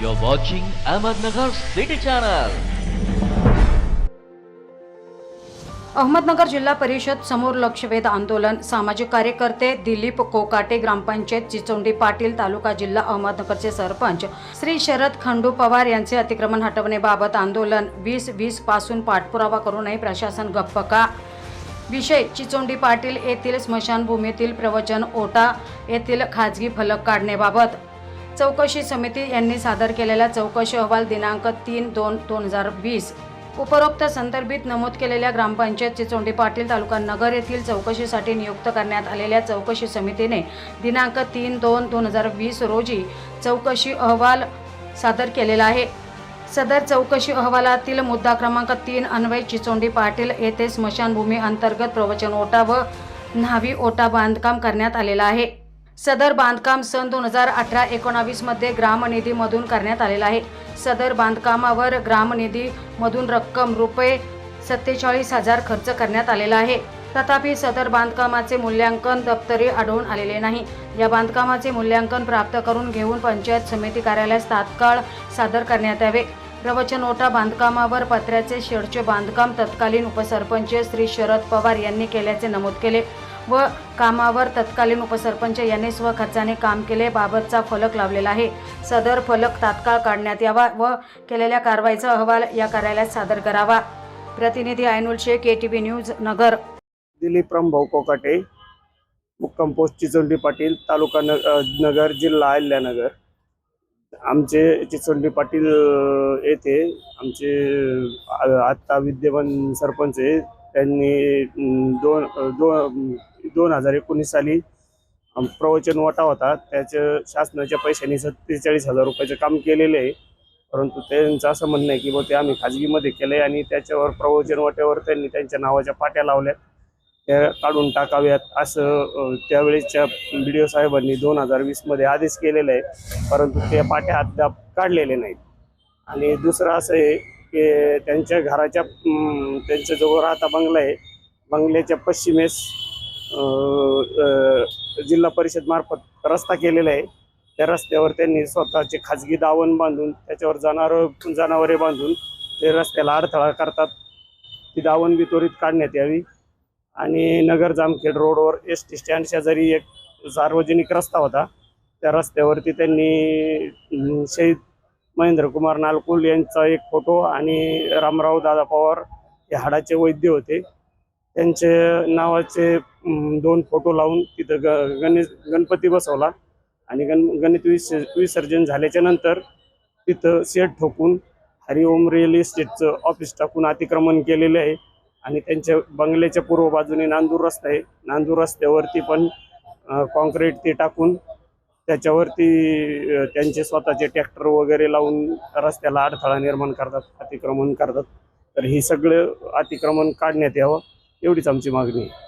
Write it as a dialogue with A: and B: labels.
A: You're watching Ahmednagar City Channel.
B: Ahmednagar जिल्हा परिषद समोर लक्षवेध आंदोलन. सामाजिक कार्यकर्ते दिलीप कोकाटे ग्रामपंचायत चिचोंडी पाटील तालुका जिल्हा अहमदनगरचे सरपंच. श्री शरद खंडू पवार यांचे अतिक्रमण हटवण्याबाबत आंदोलन. वीस वीसपासून पाठपुरावा करूनही प्रशासन गप्प का विषय चिचोंडी पाटील येथील स्मशानभूमीतील प्रवचन ओटा येथील खाजगी फलक काढण्याबाबत. चौकशी समिती यांनी सादर केलेला चौकशी अहवाल दिनांक तीन दोन दोन हजार वीस. उपरोक्त संदर्भित नमूद केलेल्या ग्रामपंचायत चिचोंडी पाटील तालुका नगर येथील चौकशीसाठी नियुक्त करण्यात आलेल्या चौकशी समितीने दिनांक तीन दोन दोन हजार वीस रोजी चौकशी अहवाल सादर केलेला आहे. सदर चौकशी अहवालातील मुद्दा क्रमांक तीन अन्वय चिचोंडी पाटील येथे स्मशानभूमी अंतर्गत प्रवचन ओटा व न्हावी ओटा बांधकाम करण्यात आलेला आहे. सदर बांधकाम सन दोन हजार अठरा एकोणावीसमध्ये ग्रामनिधीमधून करण्यात आलेला आहे. सदर बांधकामावर ग्रामनिधीमधून रक्कम रुपये सत्तेचाळीस हजार खर्च करण्यात आलेला आहे. तथापि सदर बांधकामाचे मूल्यांकन दप्तरी आढळून आलेले नाही. या बांधकामाचे मूल्यांकन प्राप्त करून घेऊन पंचायत समिती कार्यालयास तात्काळ सादर करण्यात यावे. प्रवचन ओटा बांधकामावर पत्र्याचे शेडचे बांधकाम तत्कालीन उपसरपंच श्री शरद पवार यांनी केल्याचे नमूद केले. व कामावर तत्कालीन उपसरपंच यांनी स्वखर्चाने काम केले. बाबतचा फलक लावलेला आहे. सदर फलक तात्काळ काढण्यात यावा व केलेल्या कारवाईचा अहवाल या कार्यालयात सादर करावा. प्रतिनिधी Ainul Shaikh A T news Nagar.
C: Dilip Rambhau Kokate मुक्काम पोस्ट चिचोंडी पाटील तालुका न नगर जिल्हा अहिल्यानगर आमचे चिचोंडी पाटील येथे आमचे आत्ता विद्यमान सरपंच आहे त्यांनी दोन दोन दोन हजार एकोणीस साली प्रवचन वाटा होता. त्याचं शासनाच्या पैशांनी सत्तेचाळीस हजार रुपयाचं काम केलेलं आहे. परंतु त्यांचं असं म्हणणं आहे की बो ते आम्ही खाजगीमध्ये केलं आहे आणि त्याच्यावर प्रवचन वाट्यावर त्यांनी त्यांच्या नावाच्या पाट्या लावल्यात. त्या काढून टाकाव्यात असं त्यावेळेच्या त्यावेळेसच्या बी डी ओ साहेबांनी दोन हजार वीसमध्ये आदेश केलेला आहे. परंतु त्या पाट्या अद्याप काढलेले नाहीत. आणि दुसरं असं आहे की त्यांच्या घराच्या अम, त्यांच्या जो राहता बंगला आहे बंगल्याच्या पश्चिमेस जिल्हा परिषद मार्फत रस्ता केलेला आहे. त्या रस्त्यावर त्यांनी स्वतःचे खाजगी दावण बांधून त्याच्यावर जनावर जनावरे बांधून ते रस्त्याला अडथळा करतात. ती दावण बी त्वरित काढण्यात यावी. आणि नगर जामखेड रोडवर एस टी स्टँड शेजारी एक सार्वजनिक रस्ता होता. त्या रस्त्यावरती त्यांनी शहीद महेंद्रकुमार नालकुल यांचा एक फोटो आणि रामराव दादा पवार हे हाडाचे वैद्य होते. त्यांचे नावाचे दोन फोटो लावून तिथं ग गणेश गणपती बसवला आणि गण गणित विस विसर्जन झाल्याच्यानंतर तिथं शेड ठोकून हरिओम रिअल इस्टेटचं ऑफिस टाकून अतिक्रमण केलेले आहे आणि त्यांच्या बंगल्याच्या पूर्व बाजूने नांदूर रस्ता आहे. नांदूर रस्त्यावरती पण कॉन्क्रीट ते टाकून त्याच्यावरती त्यांचे स्वतःचे ट्रॅक्टर वगैरे लावून रस्त्याला अडथळा निर्माण करतात अतिक्रमण करतात. तर हे सगळं अतिक्रमण काढण्यात यावं एवढीच आमची मागणी आहे.